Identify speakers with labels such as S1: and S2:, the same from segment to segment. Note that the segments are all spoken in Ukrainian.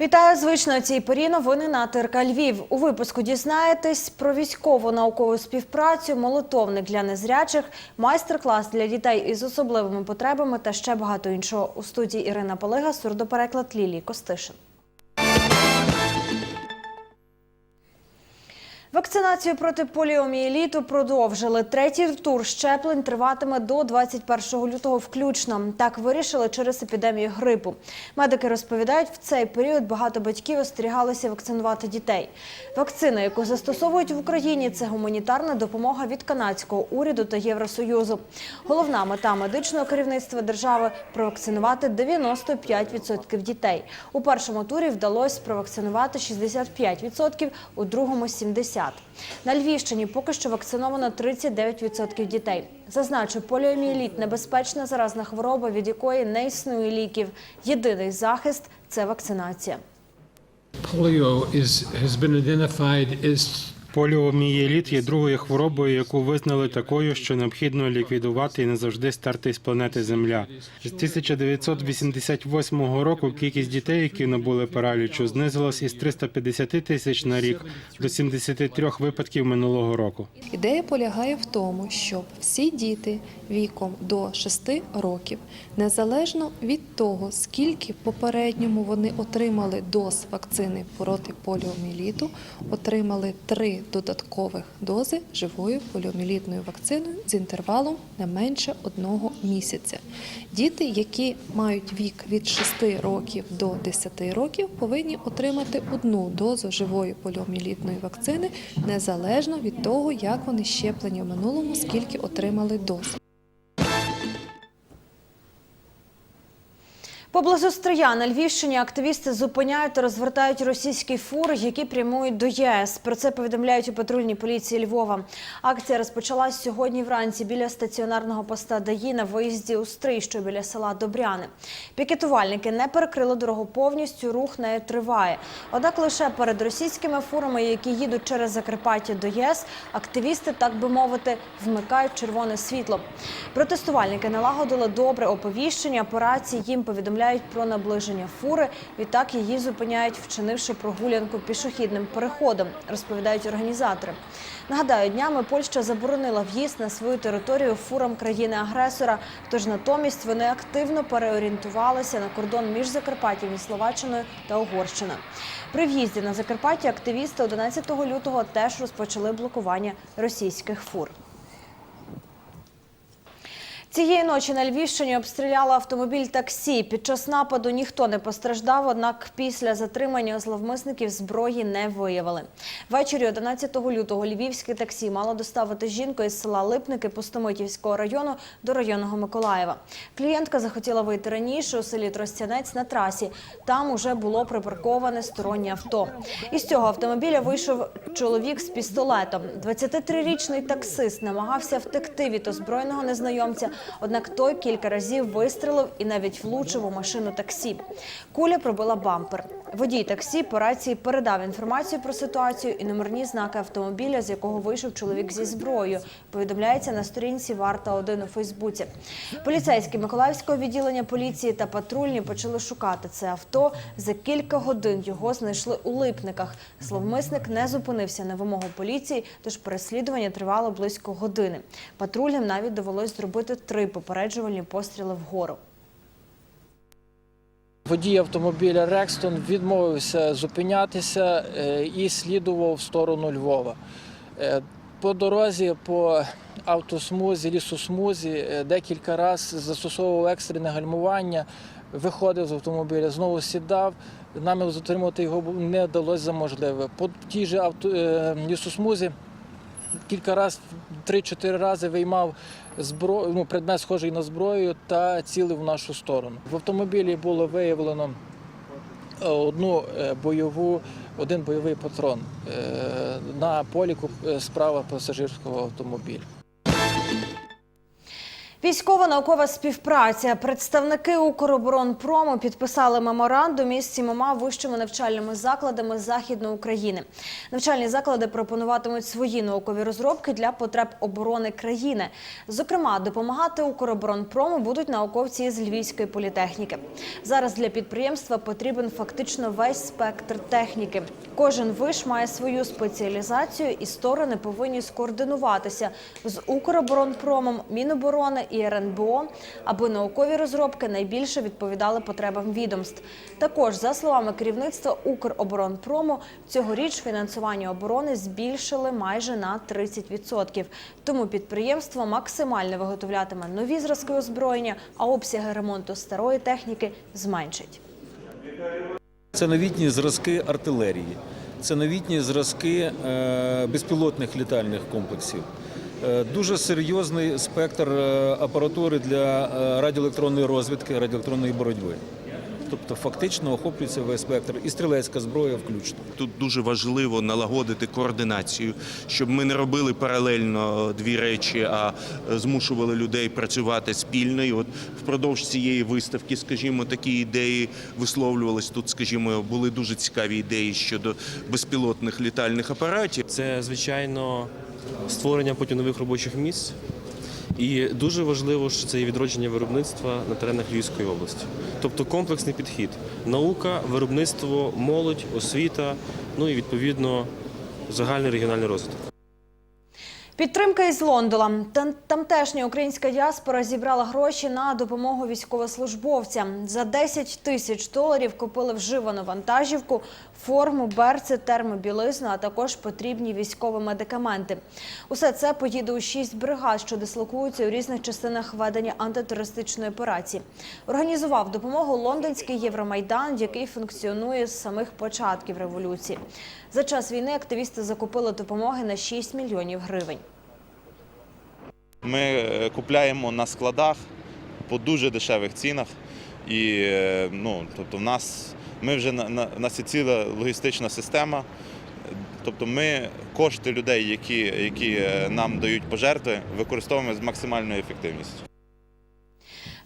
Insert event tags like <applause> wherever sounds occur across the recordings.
S1: Вітаю звично цій порі новини на ТРК Львів. У випуску дізнаєтесь про військову наукову співпрацю, молитовник для незрячих, майстер-клас для дітей із особливими потребами та ще багато іншого. У студії Ірина Полига, сурдопереклад Лілії Костишин. Вакцинацію проти поліомієліту продовжили. Третій тур щеплень триватиме до 21 лютого включно. Так вирішили через епідемію грипу. Медики розповідають, в цей період багато батьків остерігалися вакцинувати дітей. Вакцина, яку застосовують в Україні, це гуманітарна допомога від канадського уряду та Євросоюзу. Головна мета медичного керівництва держави провакцинувати 95% дітей. У першому турі вдалося провакцинувати 65%, у другому 70%. На Львівщині поки що вакциновано 39% дітей. Зазначу, поліомієліт – небезпечна заразна хвороба, від якої не існує ліків. Єдиний захист – це вакцинація.
S2: Polio is, has
S3: Поліомієліт є другою хворобою, яку визнали такою, що необхідно ліквідувати і назавжди стерти з планети Земля. З 1988 року кількість дітей, які набули паралічу, знизилась із 350 тисяч на рік до 73 випадків минулого року.
S4: Ідея полягає в тому, щоб всі діти віком до 6 років, незалежно від того, скільки попередньому вони отримали доз вакцини проти поліоміеліту, отримали три додаткових дози живою поліомілітною вакциною з інтервалом не менше одного місяця. Діти, які мають вік від 6 років до 10 років, повинні отримати одну дозу живої поліомілітної вакцини незалежно від того, як вони щеплені в минулому, скільки отримали доз.
S1: Поблизу Стрия на Львівщині активісти зупиняють та розвертають російські фури, які прямують до ЄС. Про це повідомляють у патрульній поліції Львова. Акція розпочалась сьогодні вранці біля стаціонарного поста ДАІ на виїзді у Стрий, що біля села Добряни. Пікетувальники не перекрили дорогу повністю, рух нею триває. Однак лише перед російськими фурами, які їдуть через Закарпаття до ЄС, активісти, так би мовити, вмикають червоне світло. Протестувальники налагодили добре оповіщення. По рації їм повідомляють про наближення фури. Відтак її зупиняють, вчинивши прогулянку пішохідним переходом, розповідають організатори. Нагадаю, днями Польща заборонила в'їзд на свою територію фурам країни-агресора. Тож натомість вони активно переорієнтувалися на кордон між Закарпаттям і Словаччиною та Угорщиною. При в'їзді на Закарпаття активісти 11 лютого теж розпочали блокування російських фур. Цієї ночі на Львівщині обстріляли автомобіль таксі. Під час нападу ніхто не постраждав, однак після затримання зловмисників зброї не виявили. Ввечері 11 лютого львівське таксі мало доставити жінку із села Липники Пустомитівського району до районного Миколаєва. Клієнтка захотіла вийти раніше у селі Тростянець на трасі. Там уже було припарковане стороннє авто. Із цього автомобіля вийшов чоловік з пістолетом. 23-річний таксист намагався втекти від озброєного незнайомця. Однак той кілька разів вистрелив і навіть влучив у машину таксі. Куля пробила бампер. Водій таксі по рації передав інформацію про ситуацію і номерні знаки автомобіля, з якого вийшов чоловік зі зброєю. Повідомляється на сторінці Варта 1 у Фейсбуці. Поліцейські Миколаївського відділення поліції та патрульні почали шукати це авто. За кілька годин його знайшли у липниках. Зловмисник не зупинився на вимогу поліції, тож переслідування тривало близько години. Патрульним навіть довелось зробити три попереджувальні постріли вгору.
S5: Водій автомобіля Рекстон відмовився зупинятися е, і слідував в сторону Львова. Е, По дорозі, по автосмузі, лісосмузі е, декілька разів застосовував екстрене гальмування, виходив з автомобіля, знову сідав. Нам затримати його не вдалося за можливе. По тій же авто, лісосмузі кілька разів, три-чотири рази виймав зброю, ну, предмет схожий на зброю та цілив в нашу сторону. В автомобілі було виявлено е, одну е, бойову, один бойовий патрон е, на поліку справа пасажирського автомобіля.
S1: Військово-наукова співпраця. Представники Укроборонпрому підписали меморандум із сімома вищими навчальними закладами Західної України. Навчальні заклади пропонуватимуть свої наукові розробки для потреб оборони країни. Зокрема, допомагати Укроборонпрому будуть науковці з Львівської політехніки. Зараз для підприємства потрібен фактично весь спектр техніки. Кожен виш має свою спеціалізацію, і сторони повинні скоординуватися з Укроборонпромом, Міноборони і РНБО, аби наукові розробки найбільше відповідали потребам відомств. Також, за словами керівництва Укроборонпрому, цьогоріч фінансування оборони збільшили майже на 30%. Тому підприємство максимально виготовлятиме нові зразки озброєння, а обсяги ремонту старої техніки зменшить.
S6: Це новітні зразки артилерії, це новітні зразки е, безпілотних літальних комплексів. Е, Дуже серйозний спектр е, апаратури для е, радіоелектронної розвідки, радіоелектронної боротьби. Тобто фактично охоплюється весь спектр і стрілецька зброя включно.
S7: Тут дуже важливо налагодити координацію, щоб ми не робили паралельно дві речі, а змушували людей працювати спільно. І от впродовж цієї виставки, скажімо, такі ідеї висловлювались тут. Скажімо, були дуже цікаві ідеї щодо безпілотних літальних апаратів.
S8: Це звичайно створення потім нових робочих місць. І дуже важливо, що це є відродження виробництва на теренах Львівської області. Тобто комплексний підхід: наука, виробництво, молодь, освіта, ну і відповідно загальний регіональний розвиток.
S1: Підтримка із Лондона. Там- Тамтешня українська діаспора зібрала гроші на допомогу військовослужбовцям. За 10 тисяч доларів купили вживану вантажівку, форму, берці, термобілизну, а також потрібні військові медикаменти. Усе це поїде у шість бригад, що дислокуються у різних частинах ведення антитерористичної операції. Організував допомогу лондонський Євромайдан, який функціонує з самих початків революції. За час війни активісти закупили допомоги на 6 мільйонів гривень.
S9: Ми е, купляємо на складах по дуже дешевих цінах. І е, ну, тобто в нас ми вже в нас є ціла логістична система. Тобто ми кошти людей, які, які е, нам дають пожертви, використовуємо з максимальною ефективністю.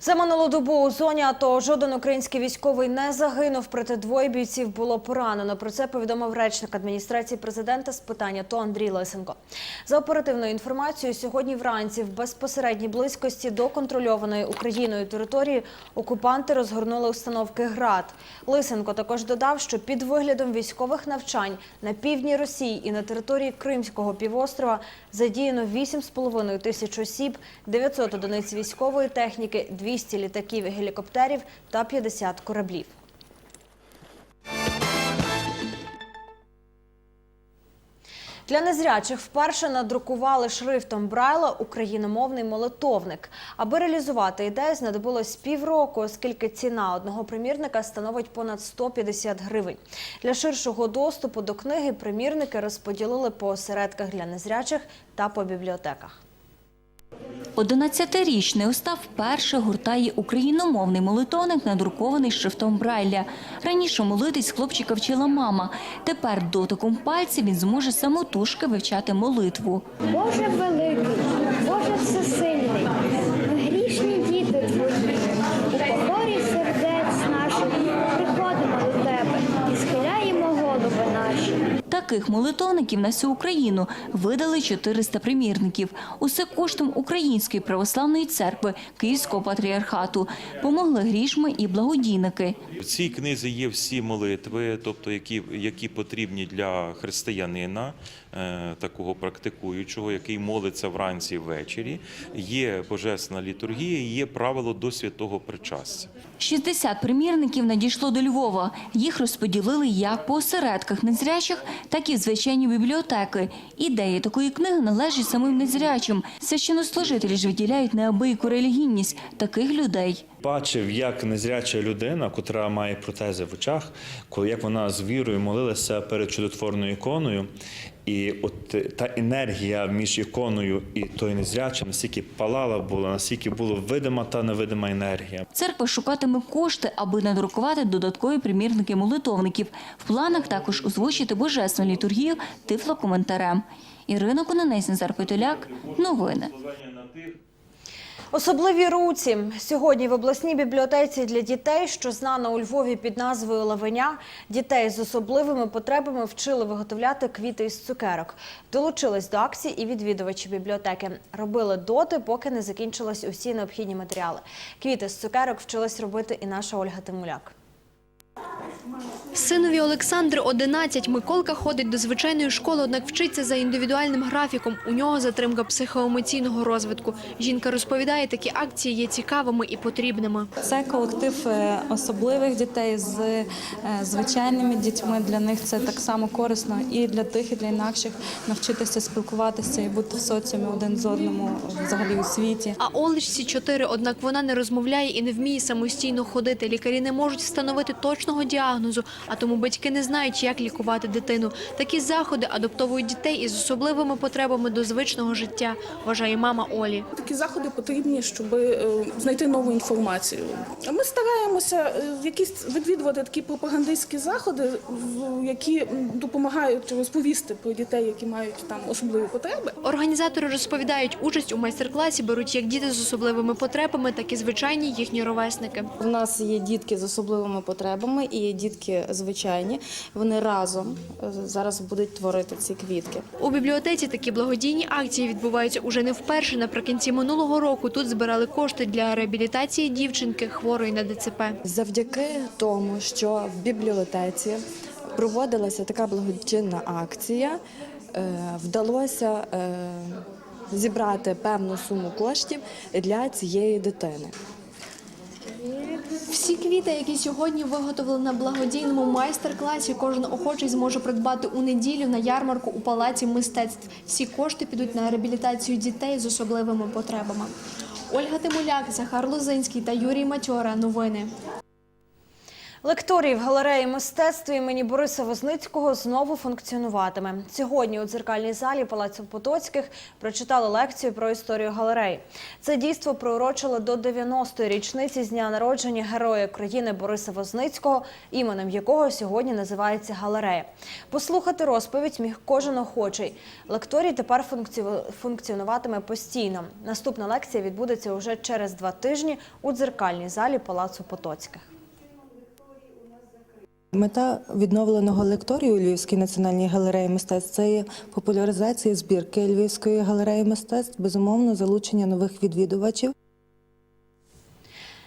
S1: За минулу добу у зоні АТО жоден український військовий не загинув, проте двоє бійців було поранено. Про це повідомив речник адміністрації президента з питань АТО Андрій Лисенко. За оперативною інформацією, сьогодні вранці в безпосередній близькості до контрольованої Україною території окупанти розгорнули установки ГРАД. Лисенко також додав, що під виглядом військових навчань на півдні Росії і на території Кримського півострова задіяно 8,5 тисяч осіб, 900 одиниць військової техніки, 200 літаків і гелікоптерів та 50 кораблів. Для незрячих вперше надрукували шрифтом Брайла україномовний молитовник. Аби реалізувати ідею, знадобилось півроку, оскільки ціна одного примірника становить понад 150 гривень. Для ширшого доступу до книги примірники розподілили по осередках для незрячих та по бібліотеках.
S10: 11-річний Остап вперше гуртає україномовний молитовник, надрукований шрифтом Брайля. Раніше молитись хлопчика вчила мама. Тепер дотиком пальців він зможе самотужки вивчати молитву.
S11: Боже великий, Боже всесильний, ми грішні діти твої, у покорі сердець наших приходимо до тебе і схиляємо голови наші.
S10: Таких молитовників на всю Україну видали 400 примірників. Усе коштом Української православної церкви Київського патріархату. Помогли грішми і благодійники.
S12: В цій книзі є всі молитви, тобто які, які потрібні для християнина, такого практикуючого, який молиться вранці ввечері. Є божественна літургія, є правило до святого причастя.
S10: 60 примірників надійшло до Львова. Їх розподілили як по осередках незрячих, так і в звичайні бібліотеки. Ідея такої книги належить самим незрячим. Священнослужителі ж виділяють неабияку релігійність таких людей.
S13: Бачив, як незряча людина, котра має протези в очах, коли як вона з вірою молилася перед чудотворною іконою, і от е, та енергія між іконою і тою незрячим, настільки палала була, настільки була видима та невидима енергія.
S10: Церква шукатиме кошти, аби надрукувати додаткові примірники молитовників. В планах також озвучити божественну літургію тифлокоментарем. Ірина Кононець, Назар Петуляк. Новини.
S1: Особливі руці сьогодні в обласній бібліотеці для дітей, що знана у Львові під назвою Лавеня, дітей з особливими потребами вчили виготовляти квіти із цукерок. Долучились до акції і відвідувачі бібліотеки. Робили доти, поки не закінчились усі необхідні матеріали. Квіти з цукерок вчилась робити і наша Ольга Тимуляк.
S14: Синові Олександр 11. Миколка ходить до звичайної школи, однак вчиться за індивідуальним графіком. У нього затримка психоемоційного розвитку. Жінка розповідає, такі акції є цікавими і потрібними.
S15: Це колектив е, особливих дітей з е, звичайними дітьми. Для них це так само корисно і для тих, і для інакших навчитися спілкуватися і бути в соціумі один з одному взагалі у світі.
S14: А Олечці 4, однак вона не розмовляє і не вміє самостійно ходити. Лікарі не можуть встановити точного діагнозу, а тому батьки не знають, як лікувати дитину. Такі заходи адаптовують дітей із особливими потребами до звичного життя, вважає мама Олі.
S16: Такі заходи потрібні, щоб е, знайти нову інформацію. Ми стараємося е, якісь відвідувати такі пропагандистські заходи, які допомагають розповісти про дітей, які мають там особливі потреби.
S14: Організатори розповідають, участь у майстер-класі беруть як діти з особливими потребами, так і звичайні їхні ровесники.
S15: У нас є дітки з особливими потребами і є дітки звичайні. Вони разом е, зараз будуть творити ці квітки.
S14: У бібліотеці такі благодійні акції відбуваються уже не вперше. Наприкінці минулого року тут збирали кошти для реабілітації дівчинки хворої на ДЦП.
S15: Завдяки тому, що в бібліотеці проводилася така благодійна акція, е, вдалося е, зібрати певну суму коштів для цієї дитини.
S14: Всі квіти, які сьогодні виготовили на благодійному майстер-класі, кожен охочий зможе придбати у неділю на ярмарку у палаці мистецтв. Всі кошти підуть на реабілітацію дітей з особливими потребами. Ольга Тимуляк, Захар Лозинський та Юрій Матьора. Новини.
S1: Лекторій в галереї мистецтва імені Бориса Возницького знову функціонуватиме. Сьогодні у дзеркальній залі Палацу Потоцьких прочитали лекцію про історію галереї. Це дійство приурочили до 90-ї річниці з дня народження героя країни Бориса Возницького, іменем якого сьогодні називається галерея. Послухати розповідь міг кожен охочий. Лекторій тепер функці- функціонуватиме постійно. Наступна лекція відбудеться уже через два тижні у дзеркальній залі Палацу Потоцьких.
S15: Мета відновленого лекторію у Львівській національній галереї мистецтв це є популяризація збірки Львівської галереї мистецтв, безумовно, залучення нових відвідувачів.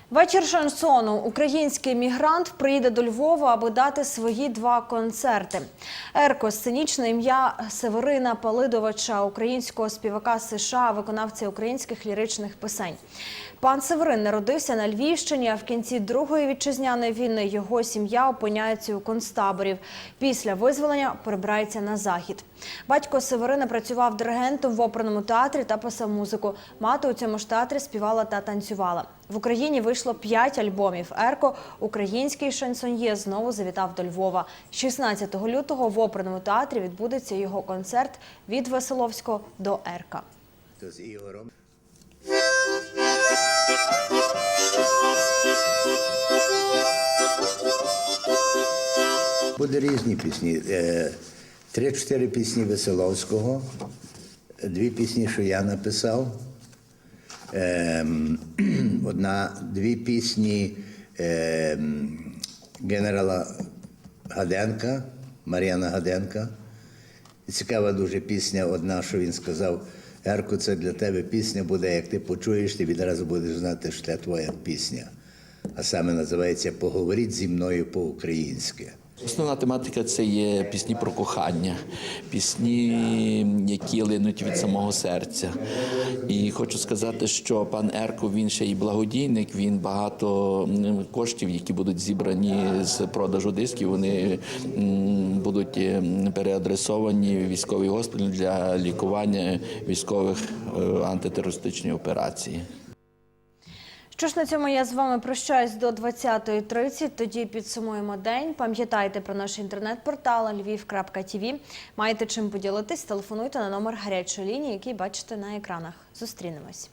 S1: Вечір шансону. Український мігрант приїде до Львова, аби дати свої два концерти. Ерко сценічне ім'я Северина Палидовича, українського співака США, виконавця українських ліричних пісень. Пан Северин народився на Львівщині, а в кінці Другої вітчизняної війни його сім'я опиняється у концтаборів. Після визволення перебирається на захід. Батько Северина працював диригентом в оперному театрі та писав музику. Мати у цьому ж театрі співала та танцювала. В Україні вийшло п'ять альбомів. Ерко, український шансоньє, знову завітав до Львова. 16 лютого в оперному театрі відбудеться його концерт від Веселовського до Ерка.
S17: Буде різні пісні. Е, Три-чотири пісні Веселовського, дві пісні, що я написав. Ем, <clears throat> Одна, дві пісні ем, генерала Гаденка, Мар'яна Гаденка. Цікава дуже пісня, одна, що він сказав. Ерку, це для тебе пісня буде, як ти почуєш, ти відразу будеш знати, що це твоя пісня. А саме називається Поговоріть зі мною по-українськи.
S18: Основна тематика це є пісні про кохання, пісні, які линуть від самого серця. І хочу сказати, що пан Ерко він ще і благодійник. Він багато коштів, які будуть зібрані з продажу дисків, вони будуть переадресовані в військовий госпіталь для лікування військових е, антитерористичної операції.
S1: Що ж на цьому я з вами прощаюсь до 20.30, Тоді підсумуємо день. Пам'ятайте про наш інтернет-портал lviv.tv. Маєте чим поділитись? Телефонуйте на номер гарячої лінії, який бачите на екранах. Зустрінемось.